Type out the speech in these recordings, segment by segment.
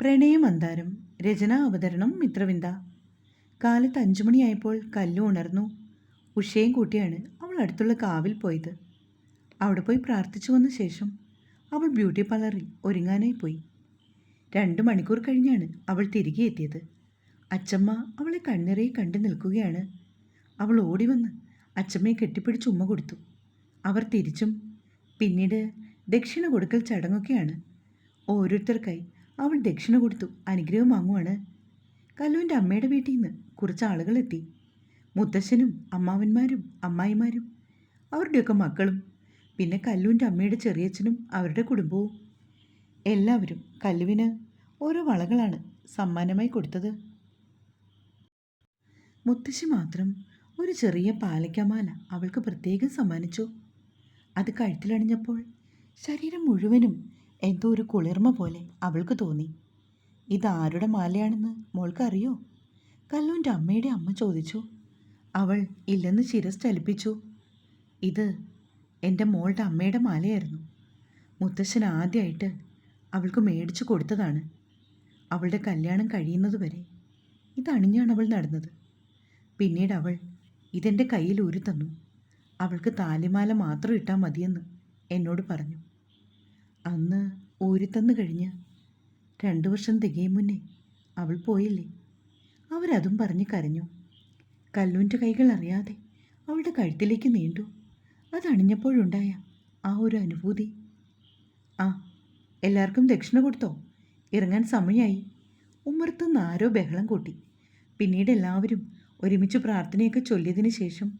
പ്രണയമന്താരം രചന അവതരണം മിത്രവിന്ദ. കാലത്ത് അഞ്ചു മണിയായപ്പോൾ കല്ലു ഉണർന്നു. ഉഷയും കൂട്ടിയാണ് അവൾ അടുത്തുള്ള കാവിൽ പോയത്. അവിടെ പോയി പ്രാർത്ഥിച്ചു വന്ന ശേഷം അവൾ ബ്യൂട്ടി പാർലറിൽ ഒരുങ്ങാനായി പോയി. രണ്ട് മണിക്കൂർ കഴിഞ്ഞാണ് അവൾ തിരികെ എത്തിയത്. അച്ചമ്മ അവളെ കണ്ണിറയെ കണ്ടു നിൽക്കുകയാണ്. അവൾ ഓടി വന്ന് അച്ചമ്മയെ കെട്ടിപ്പിടിച്ച് ഉമ്മ കൊടുത്തു. അവർ തിരിച്ചും. പിന്നീട് ദക്ഷിണ കൊടുക്കൽ ചടങ്ങൊക്കെയാണ്. ഓരോരുത്തർക്കായി അവൾ ദക്ഷിണ കൊടുത്തു അനുഗ്രഹം വാങ്ങുവാണ്. കല്ലുവിന്റെ അമ്മയുടെ വീട്ടിൽ നിന്ന് കുറച്ച് ആളുകളെത്തി മുത്തശ്ശനും അമ്മാവന്മാരും അമ്മായിമാരും അവരുടെയൊക്കെ മക്കളും പിന്നെ കല്ലുവിന്റെ അമ്മയുടെ ചെറിയച്ഛനും അവരുടെ കുടുംബവും. എല്ലാവരും കല്ലുവിന് ഓരോ വളകളാണ് സമ്മാനമായി കൊടുത്തത്. മുത്തശ്ശി മാത്രം ഒരു ചെറിയ പാലയ്ക്കമാല അവൾക്ക് പ്രത്യേകം സമ്മാനിച്ചു. അത് കഴുത്തിലണിഞ്ഞപ്പോൾ ശരീരം മുഴുവനും എന്തോ ഒരു കുളിർമ പോലെ അവൾക്ക് തോന്നി. ഇതാരുടെ മാലയാണെന്ന് മോൾക്കറിയോ? കല്ലുവിന്റെ അമ്മയുടെ അമ്മ ചോദിച്ചു. അവൾ ഇല്ലെന്ന് ശിരസ് ചലിപ്പിച്ചു. ഇത് എന്റെ മോളുടെ അമ്മയുടെ മാലയായിരുന്നു. മുത്തശ്ശൻ ആദ്യമായിട്ട് അവൾക്ക് മേടിച്ചു കൊടുത്തതാണ്. അവളുടെ കല്യാണം കഴിയുന്നതുവരെ ഇതണിഞ്ഞാണ് അവൾ നടന്നത്. പിന്നീട് അവൾ ഇതെന്റെ കയ്യിൽ ഊരി തന്നു അവൾക്ക് താലിമാല മാത്രം ഇട്ടാൽ മതിയെന്ന് എന്നോട് പറഞ്ഞു. അന്ന് ഊരിത്തന്നു കഴിഞ്ഞ് രണ്ടു വർഷം തികയും മുന്നേ അവൾ പോയില്ലേ? അവരതും പറഞ്ഞ് കരഞ്ഞു. കല്ലൂന്റെ കൈകൾ അറിയാതെ അവളുടെ കഴുത്തിലേക്ക് നീണ്ടു. അതണിഞ്ഞപ്പോഴുണ്ടായ ആ ഒരു അനുഭൂതി. ആ എല്ലാവർക്കും ദക്ഷിണ കൊടുത്തോ? ഇറങ്ങാൻ സമയമായി ഉമ്മർത്തുനിന്ന് നാരോ ബഹളം കൂട്ടി. പിന്നീട് എല്ലാവരും ഒരുമിച്ച് പ്രാർത്ഥനയൊക്കെ ചൊല്ലിയതിനു ശേഷം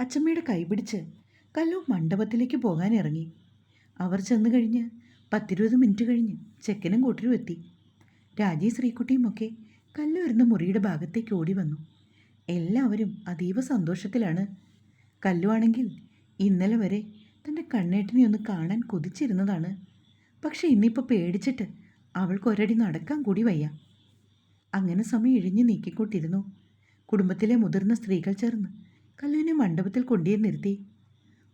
അച്ചമ്മയുടെ കൈപിടിച്ച് കല്ലു മണ്ഡപത്തിലേക്ക് പോകാനിറങ്ങി. അവർ ചെന്നു കഴിഞ്ഞ് പത്തിരുപത് മിനിറ്റ് കഴിഞ്ഞ് ചെക്കനും കൂട്ടരും എത്തി രാജി ശ്രീക്കുട്ടിയുമൊക്കെ കല്ലുവരുന്ന മുറിയുടെ ഭാഗത്തേക്ക് ഓടി വന്നു എല്ലാവരും അതീവ സന്തോഷത്തിലാണ്. കല്ലുവാണെങ്കിൽ ഇന്നലെ വരെ തന്റെ കണ്ണേട്ടിനെ ഒന്ന് കാണാൻ കൊതിച്ചിരുന്നതാണ്. പക്ഷേ ഇന്നിപ്പോൾ പേടിച്ചിട്ട് അവൾക്ക് ഒരടി നടക്കാൻ കൂടി വയ്യ. അങ്ങനെ സമയം ഇഴിഞ്ഞു നീക്കിക്കൊണ്ടിരുന്നു. കുടുംബത്തിലെ മുതിർന്ന സ്ത്രീകൾ ചേർന്ന് കല്ലുവിനെ മണ്ഡപത്തിൽ കൊണ്ടുവന്നിരുത്തി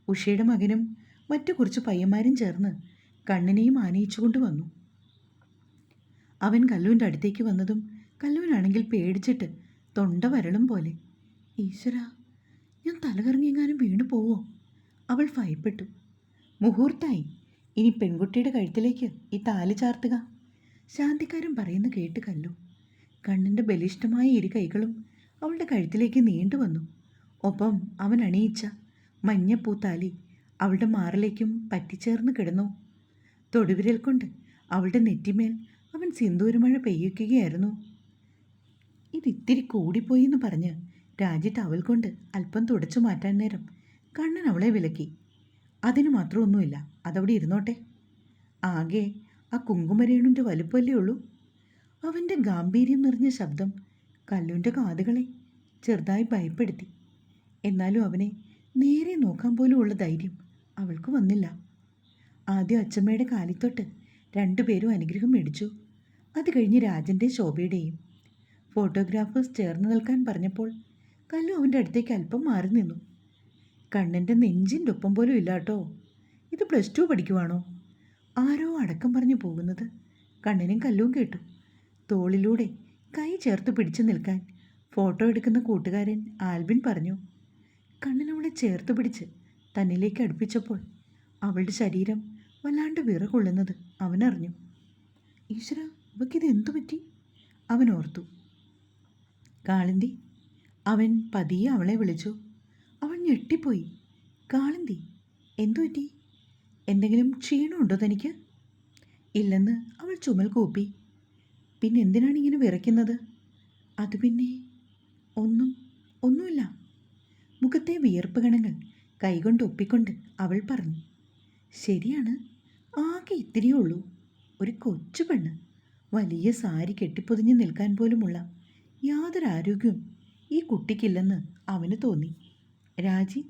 ഉഷയുടെ മകനും മറ്റു കുറച്ച് പയ്യന്മാരും ചേർന്ന് കണ്ണിനെയും ആനയിച്ചുകൊണ്ട് വന്നു. അവൻ കല്ലുവിന്റെ അടുത്തേക്ക് വന്നതും കല്ലുവിനാണെങ്കിൽ പേടിച്ചിട്ട് തൊണ്ട വരളും പോലെ ഈശ്വര ഞാൻ തലകറങ്ങിയെങ്ങാനും വീണു പോവോ? അവൾ ഭയപ്പെട്ടു. മുഹൂർത്തായി. ഇനി പെൺകുട്ടിയുടെ കഴുത്തിലേക്ക് ഈ താലി ചാർത്തുക ശാന്തിക്കാരൻ പറയുന്ന കേട്ട് കല്ലു. കണ്ണിന്റെ ബലിഷ്ഠമായ ഇരു കൈകളും അവളുടെ കഴുത്തിലേക്ക് നീണ്ടു വന്നു. ഒപ്പം അവൻ അണിയിച്ച മഞ്ഞപ്പൂത്താലി അവളുടെ മാറിലേക്കും പറ്റിച്ചേർന്ന് കിടന്നു. തൊടുവിരൽ കൊണ്ട് അവളുടെ നെറ്റിമേൽ അവൻ സിന്ദൂരമഴ പെയ്യിക്കുകയായിരുന്നു ഇതിത്തിരി കൂടിപ്പോയി എന്ന് പറഞ്ഞ് രാജി ടവൽ കൊണ്ട് അല്പം തുടച്ചു മാറ്റാൻ നേരം കണ്ണൻ അവളെ വിലക്കി. അതിന് മാത്രമൊന്നുമില്ല അതവിടെ ഇരുന്നോട്ടെ. ആകെ ആ കുങ്കുമരേണുന്റെ വലുപ്പമല്ലേ ഉള്ളൂ. അവന്റെ ഗാംഭീര്യം നിറഞ്ഞ ശബ്ദം കല്ലുന്റെ കാതുകളെ ചെറുതായി ഭയപ്പെടുത്തി. എന്നാലും അവനെ നേരെ നോക്കാൻ പോലും ഉള്ള ധൈര്യം അവൾക്ക് വന്നില്ല. ആദ്യം അച്ചമ്മയുടെ കാലിത്തൊട്ട് രണ്ടുപേരും അനുഗ്രഹം മേടിച്ചു. അത് കഴിഞ്ഞ് രാജന്റെ ശോഭയുടെയും ഫോട്ടോഗ്രാഫേഴ്സ് ചേർന്ന് നിൽക്കാൻ പറഞ്ഞപ്പോൾ കല്ലു അവന്റെ അടുത്തേക്ക് അല്പം മാറി നിന്നു. കണ്ണന്റെ നെഞ്ചിന്റെ ഒപ്പം പോലും ഇല്ലാട്ടോ ഇത് പ്ലസ് ടു പഠിക്കുവാണോ? ആരോ അടക്കം പറഞ്ഞു പോകുന്നത് കണ്ണനും കല്ലും കേട്ടു. തോളിലൂടെ കൈ ചേർത്ത് പിടിച്ചു നിൽക്കാൻ ഫോട്ടോ എടുക്കുന്ന കൂട്ടുകാരൻ ആൽബിൻ പറഞ്ഞു കണ്ണൻ അവളെ ചേർത്ത് പിടിച്ച് തന്നിലേക്ക് അടുപ്പിച്ചപ്പോൾ അവളുടെ ശരീരം വല്ലാണ്ട് വിറകൊള്ളുന്നത് അവനറിഞ്ഞു. ഈശ്വര ഇവക്കിത് എന്തു പറ്റി? അവൻ ഓർത്തു. കാളിന്തി അവൻ പതിയെ അവളെ വിളിച്ചു. അവൾ ഞെട്ടിപ്പോയി. കാളിന്തി എന്തു പറ്റി? എന്തെങ്കിലും ക്ഷീണമുണ്ടോ തനിക്ക്? ഇല്ലെന്ന് അവൾ ചുമൽ കൂപ്പി. പിന്നെ എന്തിനാണ് ഇങ്ങനെ വിറയ്ക്കുന്നത്? അത് പിന്നെ ഒന്നും ഒന്നുമില്ല. മുഖത്തെ വിയർപ്പ് കണങ്ങൾ കൈകൊണ്ട് ഒപ്പിക്കൊണ്ട് അവൾ പറഞ്ഞു. ശരിയാണ്. ആകെ ഇത്തിരിയേ ഉള്ളൂ. ഒരു കൊച്ചു പെണ്ണ്. വലിയ സാരി കെട്ടിപ്പൊതിഞ്ഞ് നിൽക്കാൻ പോലുമുള്ള യാതൊരു ആരോഗ്യവും ഈ കുട്ടിക്കില്ലെന്ന് അവന് തോന്നി. രാജി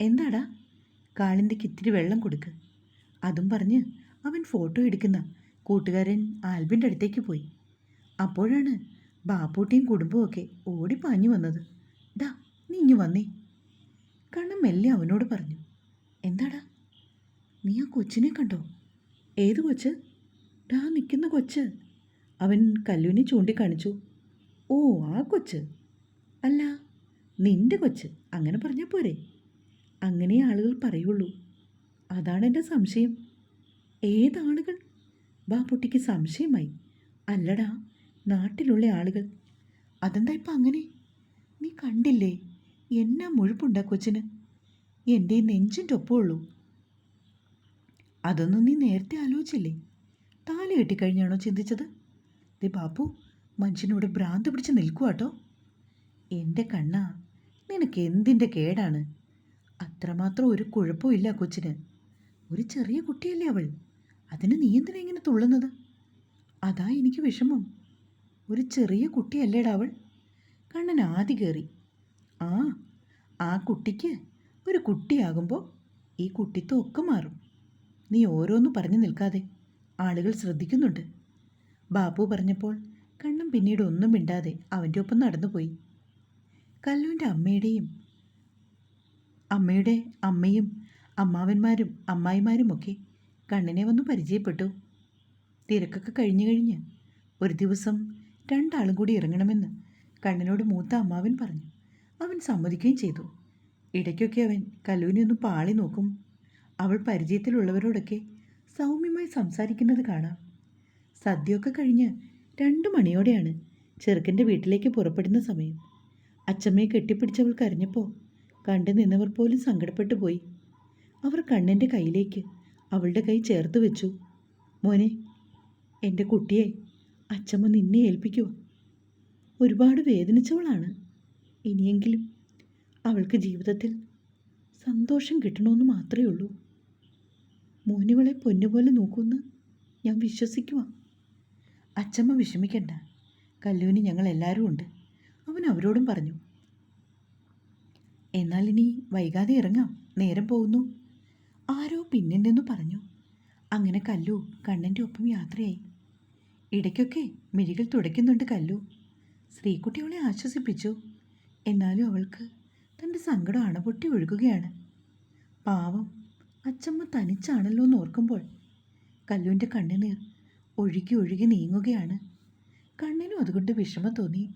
എന്താടാ? കാളിന്തിക്ക് ഇത്തിരി വെള്ളം കൊടുക്ക്. അതും പറഞ്ഞ് അവൻ ഫോട്ടോ എടുക്കുന്ന കൂട്ടുകാരൻ ആൽബിന്റെ അടുത്തേക്ക് പോയി. അപ്പോഴാണ് ബാപ്പൂട്ടിയും കുടുംബമൊക്കെ ഓടി പാഞ്ഞു വന്നത്. ഡാ നീ ഇങ്ങു വന്നേ. കണ്ണൻ മെല്ലെ അവനോട് പറഞ്ഞു. എന്താടാ? നീ ആ കൊച്ചിനെ കണ്ടോ? ഏത് കൊച്ച്? ഡാ നിൽക്കുന്ന കൊച്ച്. അവൻ കല്ലുവിനെ ചൂണ്ടിക്കാണിച്ചു ഓ ആ കൊച്ച്. അല്ല നിന്റെ കൊച്ച്. അങ്ങനെ പറഞ്ഞാൽ പോരെ. അങ്ങനെ ആളുകൾ പറയുള്ളൂ. അതാണ് എന്റെ സംശയം. ഏതാളുകൾ ബാപ്പുട്ടിക്ക് സംശയമായി. അല്ലടാ നാട്ടിലുള്ള ആളുകൾ. അതെന്താ ഇപ്പം അങ്ങനെ? നീ കണ്ടില്ലേ? എന്നാ മുഴുപ്പുണ്ടാ കൊച്ചിന്? എന്റെ നെഞ്ചിന്റെ ഒപ്പമുള്ളൂ. അതൊന്നും നീ നേരത്തെ ആലോചിച്ചില്ലേ? താലി കെട്ടിക്കഴിഞ്ഞാണോ ചിന്തിച്ചത്? ദേ ബാപ്പു മനുഷ്യനോട് ഭ്രാന്ത് പിടിച്ച് നിൽക്കുവാട്ടോ. എന്റെ കണ്ണാ നിനക്ക് എന്തിന്റെ കേടാണ്? അത്രമാത്രം ഒരു കുഴപ്പമില്ല കൊച്ചിന്. ഒരു ചെറിയ കുട്ടിയല്ലേ അവൾ. അതിന് നീ എന്തിനാ ഇങ്ങനെ തുള്ളുന്നത്? അതാ എനിക്ക് വിഷമം. ഒരു ചെറിയ കുട്ടിയല്ലേടാ അവൾ. കണ്ണൻ ആദ്യ കയറി ആ ആ കുട്ടിക്ക് ഒരു കുട്ടിയാകുമ്പോൾ ഈ കുട്ടിത്വം ഒക്കെ മാറും. നീ ഓരോന്ന് പറഞ്ഞു നിൽക്കാതെ ആളുകൾ ശ്രദ്ധിക്കുന്നുണ്ട്. ബാപ്പു പറഞ്ഞപ്പോൾ കണ്ണും പിന്നീട് ഒന്നും മിണ്ടാതെ അവന്റെ ഒപ്പം നടന്നുപോയി. കല്ലുവിന്റെ അമ്മയുടെയും അമ്മയുടെ അമ്മയും അമ്മാവന്മാരും അമ്മായിമാരുമൊക്കെ കണ്ണിനെ വന്ന് പരിചയപ്പെട്ടു. തിരക്കൊക്കെ കഴിഞ്ഞു കഴിഞ്ഞ് ഒരു ദിവസം രണ്ടാളും കൂടി ഇറങ്ങണമെന്ന് കണ്ണിനോട് മൂത്ത അമ്മാവൻ പറഞ്ഞു. അവൻ സമ്മതിക്കുകയും ചെയ്തു. ഇടയ്ക്കൊക്കെ അവൻ കല്ലുവിനെ ഒന്ന് പാളി നോക്കും. അവൾ പരിചയത്തിലുള്ളവരോടൊക്കെ സൗമ്യമായി സംസാരിക്കുന്നത് കാണാം. സദ്യയൊക്കെ കഴിഞ്ഞ് രണ്ട് മണിയോടെയാണ് ചെറുക്കന്റെ വീട്ടിലേക്ക് പുറപ്പെടുന്ന സമയം. അച്ചമ്മയെ കെട്ടിപ്പിടിച്ചവൾ കരഞ്ഞപ്പോൾ കണ്ടു നിന്നവർ പോലും സങ്കടപ്പെട്ടു പോയി. അവർ കണ്ണന്റെ കയ്യിലേക്ക് അവളുടെ കൈ ചേർത്ത് വെച്ചു. മോനെ എന്റെ കുട്ടിയെ അച്ചമ്മ നിന്നെ ഏൽപ്പിക്കുക ഒരുപാട് വേദനിച്ചവളാണ്. ഇനിയെങ്കിലും അവൾക്ക് ജീവിതത്തിൽ സന്തോഷം കിട്ടണമെന്ന് മാത്രമേ ഉള്ളൂ. മോനിവളെ പൊന്നുപോലെ നോക്കുമെന്ന് ഞാൻ വിശ്വസിക്കുവാ. അച്ചമ്മ വിഷമിക്കണ്ട. കല്ലുവിന് ഞങ്ങൾ എല്ലാവരും ഉണ്ട്. അവൻ അവരോടും പറഞ്ഞു. എന്നാൽ ഇനി വൈകാതെ ഇറങ്ങാം. നേരം പോകുന്നു. ആരോ പിന്നിൽ പറഞ്ഞു. അങ്ങനെ കല്ലു കണ്ണന്റെ ഒപ്പം യാത്രയായി. ഇടയ്ക്കൊക്കെ മിഴികൾ തുടയ്ക്കുന്നുണ്ട് കല്ലു. ശ്രീകുട്ടി അവളെ ആശ്വസിപ്പിച്ചു. എന്നാലും അവൾക്ക് തന്റെ സങ്കടം അണപൊട്ടി ഒഴുകുകയാണ്. പാവം അച്ചമ്മ തനിച്ചാണല്ലോ എന്ന് ഓർക്കുമ്പോൾ കല്ലുവിന്റെ കണ്ണുനീർ ഒഴുകി ഒഴുകി നീങ്ങുകയാണ്. കണ്ണിനും അതുകൊണ്ട് വിഷമം തോന്നി.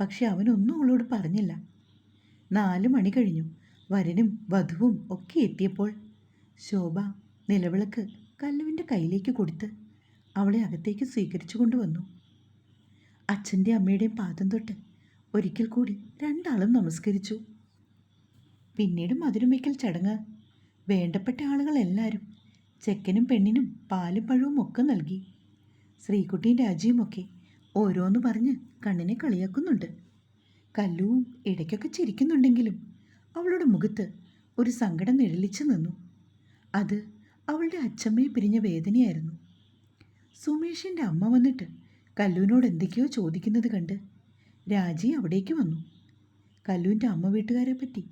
പക്ഷെ അവനൊന്നും അവളോട് പറഞ്ഞില്ല. നാല് മണി കഴിഞ്ഞു. വരനും വധുവും ഒക്കെ എത്തിയപ്പോൾ ശോഭ നിലവിളക്ക് കല്ലുവിന്റെ കയ്യിലേക്ക് കൊടുത്ത് അവളെ അകത്തേക്ക് സ്വീകരിച്ചു കൊണ്ടുവന്നു. അച്ഛന്റെ അമ്മയുടെയും പാദം തൊട്ട് ഒരിക്കൽ കൂടി രണ്ടാളും നമസ്കരിച്ചു. പിന്നീട് മധുരമയ്ക്കൽ ചടങ്ങ് വേണ്ടപ്പെട്ട ആളുകൾ എല്ലാവരും ചെക്കനും പെണ്ണിനും പാലും പഴവും ഒക്കെ നൽകി. ശ്രീകുട്ടിയും രാജിയുമൊക്കെ ഓരോന്ന് പറഞ്ഞ് കണ്ണിനെ കളിയാക്കുന്നുണ്ട്. കല്ലുവും ഇടയ്ക്കൊക്കെ ചിരിക്കുന്നുണ്ടെങ്കിലും അവളുടെ മുഖത്ത് ഒരു സങ്കടം നിഴലിച്ചു നിന്നു. അത് അവളുടെ അച്ഛമ്മയെ പിരിഞ്ഞ വേദനയായിരുന്നു. സുമേഷിന്റെ അമ്മ വന്നിട്ട് കല്ലുവിനോട് എന്തൊക്കെയോ ചോദിക്കുന്നത് കണ്ട് രാജി അവിടേക്ക് വന്നു. കല്ലുവിന്റെ അമ്മ വീട്ടുകാരെ പറ്റി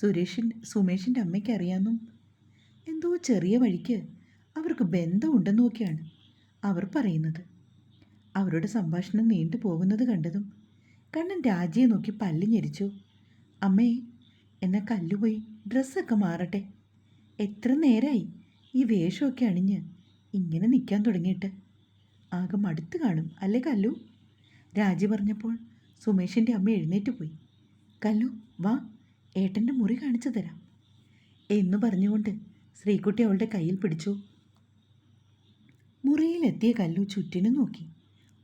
സുരേഷിൻ സുമേഷിന്റെ അമ്മയ്ക്ക് അറിയാമെന്നും എന്തോ ചെറിയ വഴിക്ക് അവർക്ക് ബന്ധമുണ്ടെന്നൊക്കെയാണ് അവർ പറയുന്നത്. അവരുടെ സംഭാഷണം നീണ്ടു പോകുന്നത് കണ്ടതും കണ്ണൻ രാജിയെ നോക്കി പല്ല് ഞെരിച്ചു. അമ്മേ എന്നെ കല്ലുപോയി ഡ്രസ്സൊക്കെ മാറട്ടെ. എത്ര നേരമായി ഈ വേഷമൊക്കെ അണിഞ്ഞ് ഇങ്ങനെ നിൽക്കാൻ തുടങ്ങിയിട്ട്. ആകെ മടുത്ത് കാണും അല്ലേ കല്ലു? രാജി പറഞ്ഞപ്പോൾ സുമേഷിന്റെ അമ്മ എഴുന്നേറ്റ് പോയി. കല്ലു വാ ഏട്ടന്റെ മുറി കാണിച്ചു തരാം. എന്ന് പറഞ്ഞുകൊണ്ട് ശ്രീകുട്ടി അവളുടെ കയ്യിൽ പിടിച്ചു. മുറിയിലെത്തിയ കല്ലു ചുറ്റിനും നോക്കി.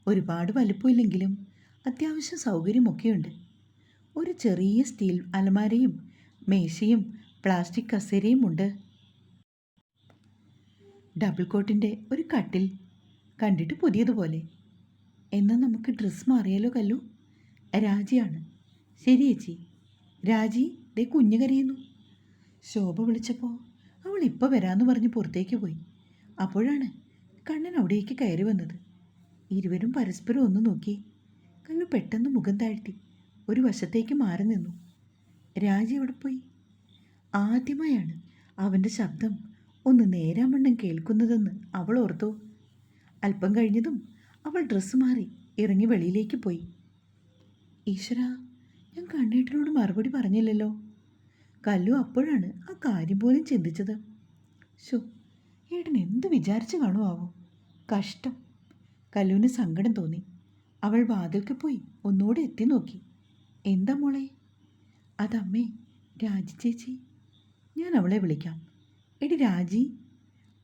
ഒരുപാട് വലുപ്പമില്ലെങ്കിലും അത്യാവശ്യം സൗകര്യമൊക്കെയുണ്ട്. ഒരു ചെറിയ സ്റ്റീൽ അലമാരയും മേശയും പ്ലാസ്റ്റിക് കസേരയും ഉണ്ട്. ഡബിൾ കോട്ടിന്റെ ഒരു കട്ടിൽ. കണ്ടിട്ട് പുതിയതുപോലെ. എന്നാൽ നമുക്ക് ഡ്രസ്സ് മാറിയാലോ കല്ലു? രാജിയാണ്. ശരി ചേച്ചി രാജി ദേ കുഞ്ഞു കരയുന്നു. ശോഭ വിളിച്ചപ്പോൾ ഇപ്പോൾ വരാമെന്ന് പറഞ്ഞ് പുറത്തേക്ക് പോയി. അപ്പോഴാണ് കണ്ണൻ അവിടേക്ക് കയറി വന്നത്. ഇരുവരും പരസ്പരം ഒന്ന് നോക്കി. കല്ലു പെട്ടെന്ന് മുഖം താഴ്ത്തി ഒരു വശത്തേക്ക് മാറി നിന്നു. രാജി എവിടെ പോയി? ആദ്യമായാണ് അവന്റെ ശബ്ദം ഒന്ന് നേരാമണ്ണം കേൾക്കുന്നതെന്ന് അവൾ ഓർത്തു. അല്പം കഴിഞ്ഞതും അവൾ ഡ്രസ്സ് മാറി ഇറങ്ങി വെളിയിലേക്ക് പോയി. ഈശ്വര ഞാൻ കണ്ണേട്ടനോട് മറുപടി പറഞ്ഞില്ലല്ലോ. കല്ലു അപ്പോഴാണ് ആ കാര്യം പോലും ചിന്തിച്ചത്. ശോ ഏട്ടൻ എന്ത് വിചാരിച്ചു കാണുമാവോ കഷ്ടം. കല്ലുവിന് സങ്കടം തോന്നി. അവൾ വാതിൽക്ക് പോയി ഒന്നുകൂടെ എത്തി നോക്കി. എന്താ മോളെ? അതമ്മേ രാജി ചേച്ചി. ഞാൻ അവളെ വിളിക്കാം. എടി രാജി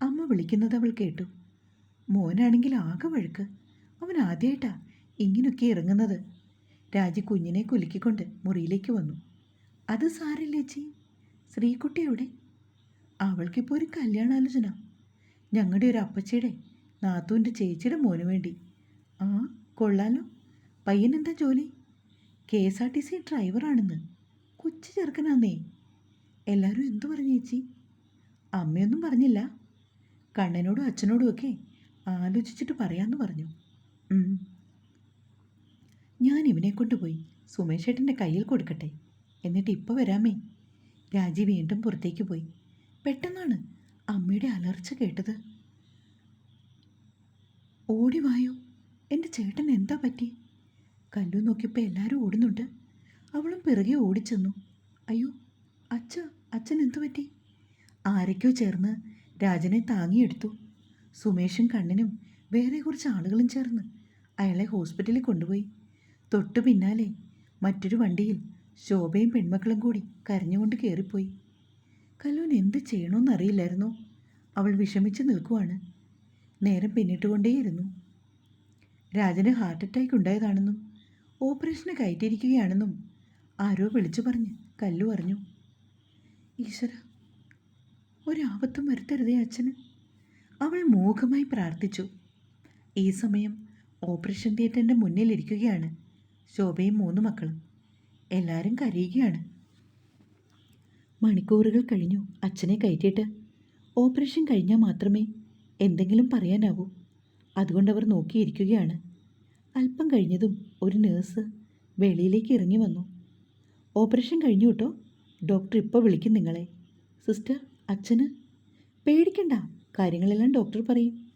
അമ്മ വിളിക്കുന്നത് അവൾ കേട്ടു. മോനാണെങ്കിൽ ആകെ വഴുക്ക്. അവൻ ആദ്യമായിട്ടാ ഇങ്ങനൊക്കെ ഇറങ്ങുന്നത്. രാജി കുഞ്ഞിനെ കുലുക്കിക്കൊണ്ട് മുറിയിലേക്ക് വന്നു. അത് സാരില്ലേച്ചി ശ്രീകുട്ടിയുടെ അവൾക്കിപ്പോൾ ഒരു കല്യാണാലോചന. ഞങ്ങളുടെ ഒരു അപ്പച്ചിയുടെ നാത്തൂന്റെ ചേച്ചിയുടെ മോന് വേണ്ടി. ആ കൊള്ളാലോ. പയ്യനെന്താ ജോലി? K S R T C ഡ്രൈവറാണെന്ന്. കൊച്ചു ചെറുക്കനാന്നേ. എല്ലാവരും എന്തു പറഞ്ഞു ചേച്ചി? അമ്മയൊന്നും പറഞ്ഞില്ല. കണ്ണനോടും അച്ഛനോടും ഒക്കെ ആലോചിച്ചിട്ട് പറയാമെന്ന് പറഞ്ഞു. ഞാൻ ഇവനെ കൊണ്ടുപോയി സുമേഷേട്ടന്റെ കയ്യിൽ കൊടുക്കട്ടെ. എന്നിട്ട് ഇപ്പോൾ വരാമേ. രാജി വീണ്ടും പുറത്തേക്ക് പോയി. പെട്ടെന്നാണ് അമ്മയുടെ അലർച്ച കേട്ടത്. ഓടി വായോ എന്റെ ചേട്ടൻ എന്താ പറ്റി? കല്ലു നോക്കിയപ്പോൾ എല്ലാവരും ഓടുന്നുണ്ട്. അവളും പിറകെ ഓടിച്ചെന്നു. അയ്യോ അച്ഛ അച്ഛൻ എന്തു പറ്റി? ആരൊക്കെയോ ചേർന്ന് രാജനെ താങ്ങിയെടുത്തു. സുമേഷും കണ്ണനും വേറെ കുറച്ച് ആളുകളും ചേർന്ന് അയാളെ ഹോസ്പിറ്റലിൽ കൊണ്ടുപോയി. തൊട്ടു പിന്നാലെ മറ്റൊരു വണ്ടിയിൽ ശോഭയും പെൺമക്കളും കൂടി കരഞ്ഞുകൊണ്ട് കയറിപ്പോയി കല്ലുവിന് എന്ത് ചെയ്യണമെന്നറിയില്ലായിരുന്നു അവൾ വിഷമിച്ച് നിൽക്കുവാണ്. നേരം പിന്നിട്ടുകൊണ്ടേയിരുന്നു. രാജന് ഹാർട്ട് അറ്റാക്ക് ഉണ്ടായതാണെന്നും ഓപ്പറേഷന് കയറ്റിയിരിക്കുകയാണെന്നും ആരോ വിളിച്ചു പറഞ്ഞ് കല്ലു അറിഞ്ഞു. ഈശ്വര ഒരാപത്തും വരുത്തരുതേ അച്ഛന്. അവൾ മൂകമായി പ്രാർത്ഥിച്ചു. ഈ സമയം ഓപ്പറേഷൻ തിയേറ്ററിന്റെ മുന്നിലിരിക്കുകയാണ് ശോഭയും മൂന്ന് മക്കളും. എല്ലാവരും കരയുകയാണ്. മണിക്കൂറുകൾ കഴിഞ്ഞു. അച്ഛനെ കയറ്റിയിട്ട്. ഓപ്പറേഷൻ കഴിഞ്ഞാൽ മാത്രമേ എന്തെങ്കിലും പറയാനാവൂ. അതുകൊണ്ടവർ നോക്കിയിരിക്കുകയാണ്. അല്പം കഴിഞ്ഞതും ഒരു നേഴ്സ് വെളിയിലേക്ക് ഇറങ്ങി വന്നു. ഓപ്പറേഷൻ കഴിഞ്ഞു കേട്ടോ. ഡോക്ടർ ഇപ്പോൾ വിളിക്കും നിങ്ങളെ. സിസ്റ്റർ അച്ഛന്? പേടിക്കണ്ട. കാര്യങ്ങളെല്ലാം ഡോക്ടർ പറയും.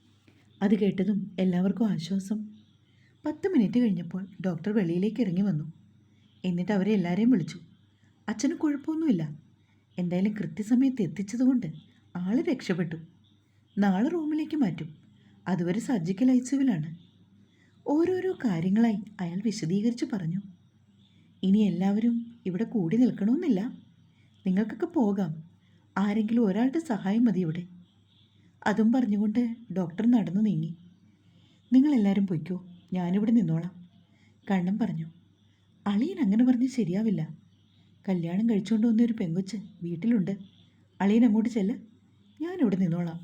അത് കേട്ടതും എല്ലാവർക്കും ആശ്വാസം. പത്ത് മിനിറ്റ് കഴിഞ്ഞപ്പോൾ ഡോക്ടർ വെളിയിലേക്ക് ഇറങ്ങി വന്നു. എന്നിട്ട് അവരെ എല്ലാവരെയും വിളിച്ചു. അച്ഛന് കുഴപ്പമൊന്നുമില്ല. എന്തായാലും കൃത്യസമയത്ത് എത്തിച്ചതുകൊണ്ട് ആൾ രക്ഷപ്പെട്ടു. നാളെ റൂമിലേക്ക് മാറ്റും. അതുവരെ സർജിക്കൽ ഐ ഓരോരോ കാര്യങ്ങളായി അയാൾ വിശദീകരിച്ച് പറഞ്ഞു. ഇനി എല്ലാവരും ഇവിടെ കൂടി നിൽക്കണമെന്നില്ല. നിങ്ങൾക്കൊക്കെ പോകാം. ആരെങ്കിലും ഒരാളുടെ സഹായം മതി ഇവിടെ. അതും പറഞ്ഞുകൊണ്ട് ഡോക്ടർ നടന്നു നീങ്ങി. നിങ്ങളെല്ലാവരും പൊയ്ക്കോ. ഞാനിവിടെ നിന്നോളാം. കണ്ണം പറഞ്ഞു. അളിയൻ അങ്ങനെ പറഞ്ഞ് ശരിയാവില്ല. കല്യാണം കഴിച്ചുകൊണ്ട് വന്ന ഒരു പെങ്കൊച്ച് വീട്ടിലുണ്ട്. അളിയൻ അങ്ങോട്ട് ചെല്ല്. ഞാനിവിടെ നിന്നോളാം.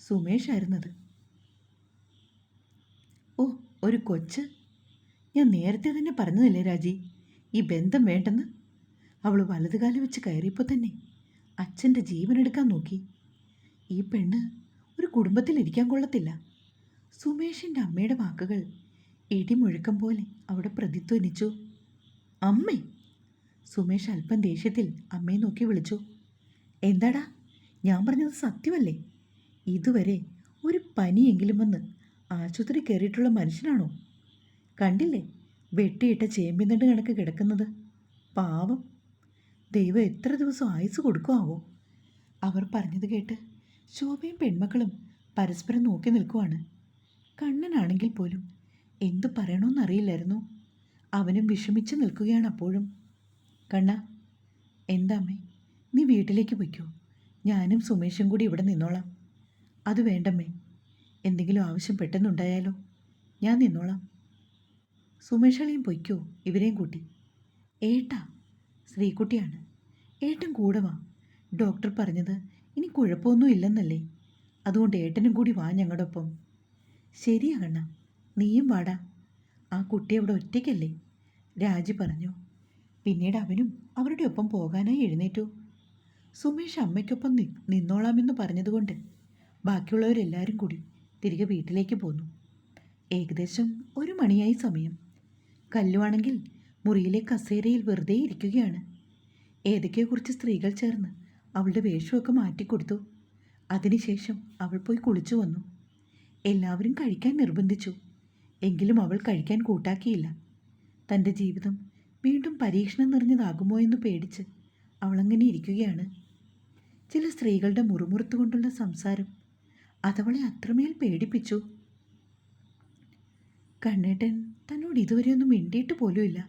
സുമേഷായിരുന്നത്. ഓ ഒരു കൊച്ച്? ഞാൻ നേരത്തെ തന്നെ പറഞ്ഞതല്ലേ രാജി? ഈ ബന്ധം വേണ്ടെന്ന്? അവൾ വലതുകാലം വെച്ച് കയറിയപ്പോൾ തന്നെ അച്ഛന്റെ ജീവനെടുക്കാൻ നോക്കി. ഈ പെണ്ണ് ഒരു കുടുംബത്തിൽ ഇരിക്കാൻ കൊള്ളത്തില്ല. സുമേഷിന്റെ അമ്മയുടെ വാക്കുകൾ ഇടിമുഴക്കം പോലെ അവിടെ പ്രതിധ്വനിച്ചു. അമ്മേ! സുമേഷ് അല്പം ദേഷ്യത്തിൽ അമ്മയെ നോക്കി വിളിച്ചു. എന്താടാ? ഞാൻ പറഞ്ഞത് സത്യമല്ലേ? ഇതുവരെ ഒരു പനിയെങ്കിലും വന്ന് ആശുപത്രി കയറിയിട്ടുള്ള മനുഷ്യനാണോ? കണ്ടില്ലേ? വെട്ടിയിട്ട ചേമ്പിന്നണ്ട് കണക്ക് കിടക്കുന്നത്. പാവം. ദൈവം എത്ര ദിവസം ആയുസ് കൊടുക്കുമാവോ അവർ പറഞ്ഞത് കേട്ട് ശോഭയും പെൺമക്കളും പരസ്പരം നോക്കി നിൽക്കുവാണ്. കണ്ണനാണെങ്കിൽ പോലും എന്തു പറയണമെന്നറിയില്ലായിരുന്നു അവനും വിഷമിച്ച് നിൽക്കുകയാണ് അപ്പോഴും. കണ്ണ എന്താമ്മേ? നീ വീട്ടിലേക്ക് പൊയ്ക്കോ. ഞാനും സുമേഷും കൂടി ഇവിടെ നിന്നോളാം. അത് വേണ്ടമ്മേ. എന്തെങ്കിലും ആവശ്യം പെട്ടെന്നുണ്ടായാലോ? ഞാൻ നിന്നോളാം. സുമേഷളെയും പൊയ്ക്കോ ഇവരെയും കൂട്ടി. ഏട്ടാ ശ്രീകുട്ടിയാണ്. ഏട്ടൻ കൂടെ വാ. ഡോക്ടർ പറഞ്ഞത് ഇനി കുഴപ്പമൊന്നും ഇല്ലെന്നല്ലേ. അതുകൊണ്ട് ഏട്ടനും കൂടി വാ ഞങ്ങളുടെ ഒപ്പം ശരിയാ കണ്ണ നീയും വാടാ. ആ കുട്ടി അവിടെ ഒറ്റയ്ക്കല്ലേ? രാജി പറഞ്ഞു. പിന്നീട് അവനും അവരുടെ ഒപ്പം പോകാനായി എഴുന്നേറ്റു. സുമേഷ് അമ്മയ്ക്കൊപ്പം നി നിന്നോളാമെന്ന് പറഞ്ഞതുകൊണ്ട് ബാക്കിയുള്ളവരെല്ലാവരും കൂടി തിരികെ വീട്ടിലേക്ക് പോന്നു. ഏകദേശം ഒരു മണിയായി സമയം. കല്ലുവാണെങ്കിൽ മുറിയിലെ കസേരയിൽ വെറുതെ ഇരിക്കുകയാണ്. ഏതൊക്കെയോ കുറച്ച് സ്ത്രീകൾ ചേർന്ന് അവളുടെ വേഷമൊക്കെ മാറ്റിക്കൊടുത്തു. അതിനുശേഷം അവൾ പോയി കുളിച്ചു വന്നു. എല്ലാവരും കഴിക്കാൻ നിർബന്ധിച്ചു. എങ്കിലും അവൾ കഴിക്കാൻ കൂട്ടാക്കിയില്ല. തന്റെ ജീവിതം വീണ്ടും പരീക്ഷണം നിറഞ്ഞതാകുമോ എന്ന് പേടിച്ച് അവളങ്ങനെ ഇരിക്കുകയാണ്. ചില സ്ത്രീകളുടെ മുറുമുറുത്തുകൊണ്ടുള്ള സംസാരം അതവളെ അത്രമേൽ പേടിപ്പിച്ചു. കണ്ണേട്ടൻ തന്നോട് ഇതുവരെ ഒന്നും മിണ്ടിയിട്ട് പോലുമില്ല.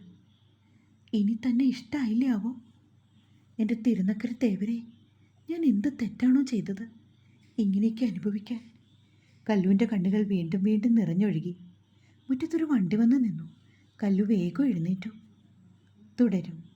ഇനി തന്നെ ഇഷ്ടമായില്ലേ ആവോ? എന്റെ തിരുനക്കര തേവരെ ഞാൻ എന്ത് തെറ്റാണോ ചെയ്തത്? ഇങ്ങനെയൊക്കെ അനുഭവിക്കാൻ കല്ലുവിന്റെ കണ്ണുകൾ വീണ്ടും വീണ്ടും നിറഞ്ഞൊഴുകി. മുറ്റത്തൊരു വണ്ടി വന്ന് നിന്നു. കല്ലു വേഗം എഴുന്നേറ്റു. തുടരും.